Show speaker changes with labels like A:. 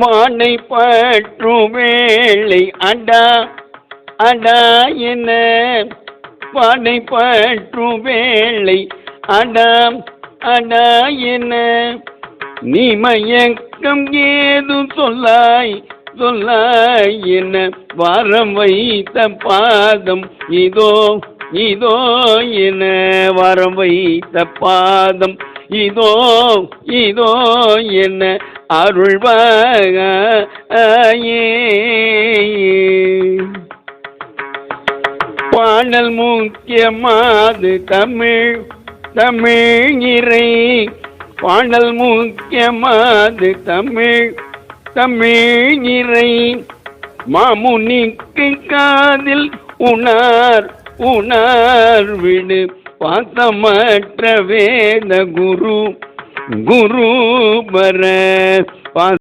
A: வானை பற்றும் வேளை அடா அடா என்ன வானை பற்றும் வேளை அடா அடா என்ன நீ மயக்கம் ஏதும் சொல்லாய் சொல்லாய் என்ன வாரம் வைத்த பாதம் இதோ இதோ என வாரம் வைத்த பாதம் இதோ இதோ என்ன அருள்வாயே. பாடல் முக்கியமாது தமிழ் தமிழ் இறை. பாடல் முக்கியமாது தமிழ் தமிழ் இறை. மாமுனிக்கு காதில் உணார் உணார் விடு. பாசமற்ற வேத குரு. குரு பர